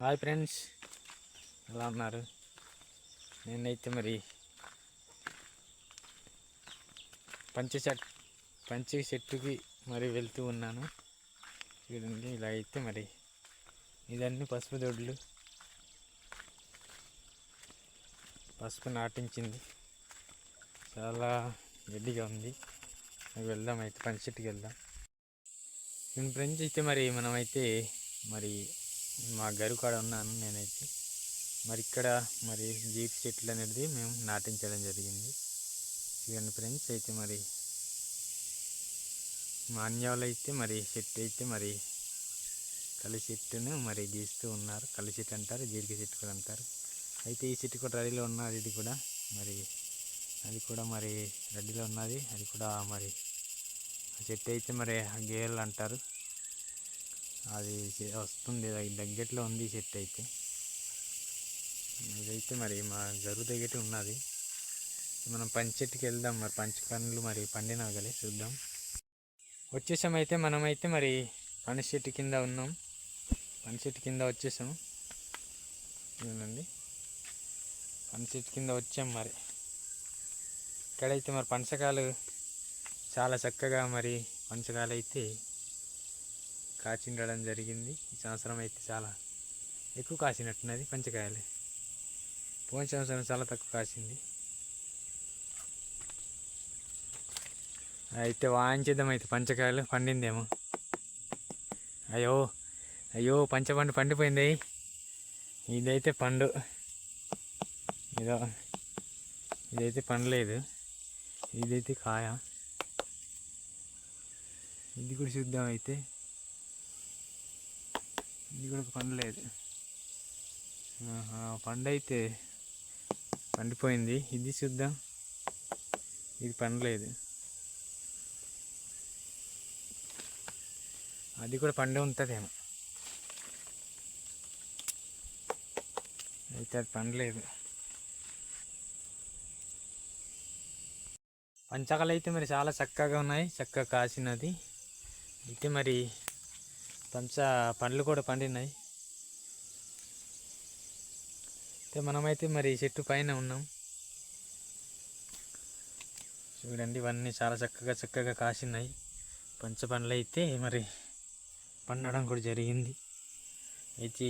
Hi friends ఎలా ఉన్నారు? నేనైతే మరి పంచ చెట్ పంచి చెట్టుకి మరి వెళ్తూ ఉన్నాను. చూడండి ఇలా అయితే మరి ఇదన్నీ పసుపు దొడ్లు. పసుపు నాటించింది. చాలా గడ్డిగా ఉంది. వెళ్దాం అయితే పంచ చెట్టుకి వెళ్దాం. ఫ్రెండ్స్ అయితే మరి మనమైతే మరి మా గారు కాడ ఉన్నాను నేనైతే. మరి ఇక్కడ మరి జీప్ చెట్లు అనేది మేము నాటించడం జరిగింది. చూడండి ఫ్రెండ్స్ అయితే మరి మా అయితే మరి చెట్టు అయితే మరి కలిసి చెట్టును మరి గీస్తూ ఉన్నారు. కలిసి చెట్టు అంటారు జీడిక చెట్టు కూడా అంటారు. అయితే ఈ చెట్టు కూడా రెడీలో ఉన్నది ఇది కూడా మరి అది కూడా మరి రెడీలో ఉన్నది అది కూడా మరి చెట్టు అయితే మరి గేర్లు అంటారు. అది వస్తుంది. దగ్గరలో ఉంది చెట్టు అయితే. ఇదైతే మరి మా గరువు దగ్గర ఉన్నది. మనం పంచ చెట్టుకి వెళ్దాం. మరి పంచ పండ్లు మరి పండినా కదా చూద్దాం. వచ్చేసాం అయితే మనమైతే మరి పని చెట్టు కింద ఉన్నాం. పని చెట్టు కింద వచ్చేసాం. చూడండి పని చెట్టు కింద వచ్చాం మరి. ఇక్కడైతే మరి పంచకాలు చాలా చక్కగా మరి పంచకాలు అయితే కాచిండడం జరిగింది. ఈ సంవత్సరం అయితే చాలా ఎక్కువ కాసినట్టున్నది పంచకాయలు. పోయిన సంవత్సరం చాలా తక్కువ కాసింది. అయితే వాయించేద్దాం అయితే పంచకాయలు పండిందేమో. అయ్యో అయ్యో పంచపండు పండిపోయింది. ఇదైతే పండు. ఇదో ఇదైతే పండలేదు ఇదైతే కాయ. ఇది కూడా చూద్దాం అయితే. ఇది కూడా పండలేదు ఆహా, పండిపోయింది ఇది చూద్దాం. ఇది పండలేదు అది కూడా పండే ఉంటుందేమో. అయితే అది పండలేదు పంచకాలు అయితే మరి చాలా చక్కగా ఉన్నాయి. చక్కగా కాసినది. అయితే మరి పంచ పండ్లు కూడా పండినాయి. అయితే మనమైతే మరి చెట్టు పైన ఉన్నాం. చూడండి ఇవన్నీ చాలా చక్కగా చక్కగా కాసినాయి. పంచ పండ్లు అయితే మరి పండడం కూడా జరిగింది. అయితే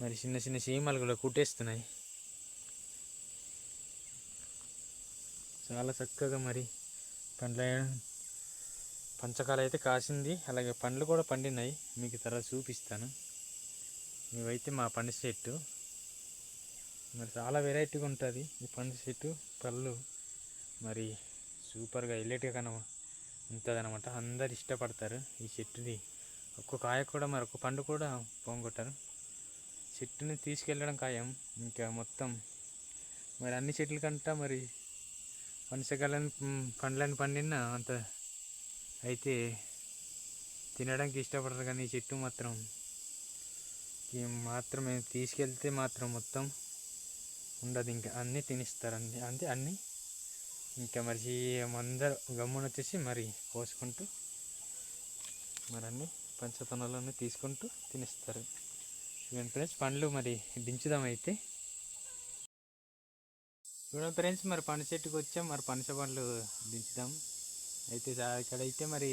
మరి చిన్న చిన్న సీమలు కూడా కుట్టేస్తున్నాయి. చాలా చక్కగా మరి పండ్లు పంచకాలు అయితే కాసింది. అలాగే పండ్లు కూడా పండినాయి. మీకు తర్వాత చూపిస్తాను. ఇవైతే మా పండు చెట్టు మరి చాలా వెరైటీగా ఉంటుంది. ఈ పండు చెట్టు పళ్ళు. మరి సూపర్గా ఎల్లెట్గా కన ఉంటుంది అనమాట అందరు ఇష్టపడతారు ఈ చెట్టుని ఒక్క కాయ కూడా మరి ఒక్క పండు కూడా పోగొట్టారు. చెట్టుని తీసుకెళ్ళడం ఖాయం. ఇంకా మొత్తం మరి అన్ని చెట్ల కంట మరి పనసకాయలను పండ్లను పండిన అంత అయితే తినడానికి ఇష్టపడరు కానీ ఈ చెట్టు మాత్రం. మాత్రం మేము తీసుకెళ్తే మాత్రం మొత్తం ఉండదు. ఇంకా అన్నీ తినిస్తారు అన్నీ అంతే అన్నీ ఇంకా మరి అందరు గమ్మున వచ్చేసి మరి కోసుకుంటూ మరి అన్ని పంచతనాలన్నీ తీసుకుంటూ తినిస్తారు. చూడండి ఫ్రెండ్స్ పండ్లు మరి దించుదాం అయితే. చూడండి ఫ్రెండ్స్ మరి పండు చెట్టుకు వచ్చాం మరి పనస పండ్లు దించుదాం. అయితే ఇక్కడైతే మరి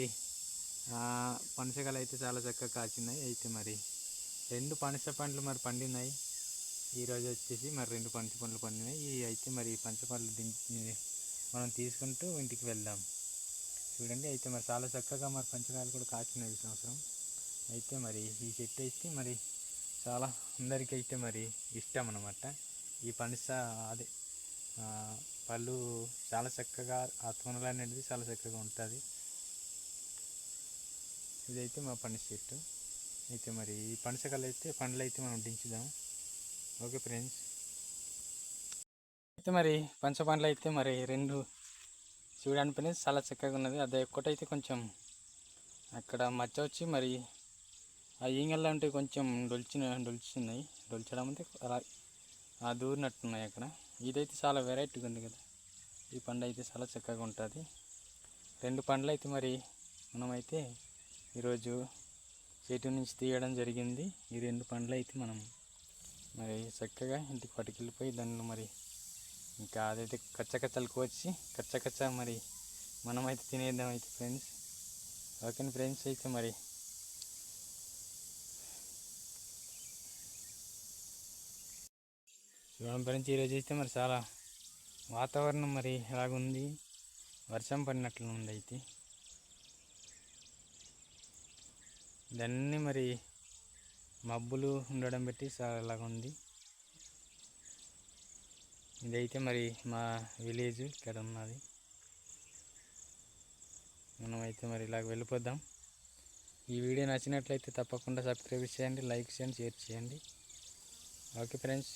పనసకాయలు అయితే చాలా చక్కగా కాచినాయి అయితే మరి రెండు పనస పండ్లు మరి పండినాయి. ఈరోజు వచ్చేసి మరి రెండు పనస పండ్లు పండినాయి. ఈ అయితే మరి ఈ పనస పండ్లు దించి మనం తీసుకుంటూ ఇంటికి వెళ్దాం. చూడండి అయితే మరి చాలా చక్కగా మరి పంచకాయలు కూడా కాచినాయి ఈ సంవత్సరం. అయితే మరి ఈ చెట్టు అయితే మరి చాలా అందరికీ అయితే మరి ఇష్టం అనమాట ఈ పనస అదే పళ్ళు చాలా చక్కగా ఆ తొనలు అనేది చాలా చక్కగా ఉంటుంది ఇదైతే మా పండు చెట్టు అయితే మరి ఈ పనసకాయలు అయితే పండ్లు అయితే మనం దించుదాం. Okay friends. అయితే మరి పంచ పండ్లు అయితే మరి రెండు చూడడానికి ఫ్రెండ్స్ చాలా చక్కగా ఉన్నది. అదే ఒక్కటైతే కొంచెం అక్కడ మచ్చ వచ్చి మరి ఆ ఈంగల్లో ఉంటే కొంచెం డొల్చిన డొలుచున్నాయి డొల్చడం అంటే అలా ఆ దూరినట్టున్నాయి అక్కడ. ఇదైతే చాలా వెరైటీగా ఉంది కదా. ఈ పండు అయితే చాలా చక్కగా ఉంటుంది. రెండు పండ్లు అయితే మరి మనమైతే ఈరోజు చెట్టు నుంచి తీయడం జరిగింది. ఈ రెండు పండ్లు అయితే మనం మరి చక్కగా ఇంటికి పట్టుకెళ్ళిపోయి దానిలో మరి ఇంకా అదైతే కచ్చకచ్చలు కోచి కచ్చకచ్చ మరి మనమైతే తినేద్దాం అయితే ఫ్రెండ్స్ ఓకే ఫ్రెండ్స్ అయితే మరి చూడండి ఫ్రెండ్స్ ఈరోజు అయితే మరి చాలా వాతావరణం మరి ఎలాగుంది? వర్షం పడినట్లు ఉంది అయితే. ఇదన్నీ మరి మబ్బులు ఉండడం బట్టి చాలా ఎలాగుంది. ఉంది ఇదైతే మరి మా విలేజ్ ఇక్కడ ఉన్నది. మనమైతే మరి ఇలాగ వెళ్ళిపోద్దాం ఈ వీడియో నచ్చినట్లయితే తప్పకుండా సబ్స్క్రైబ్ చేయండి లైక్ చేయండి షేర్ చేయండి. Okay friends.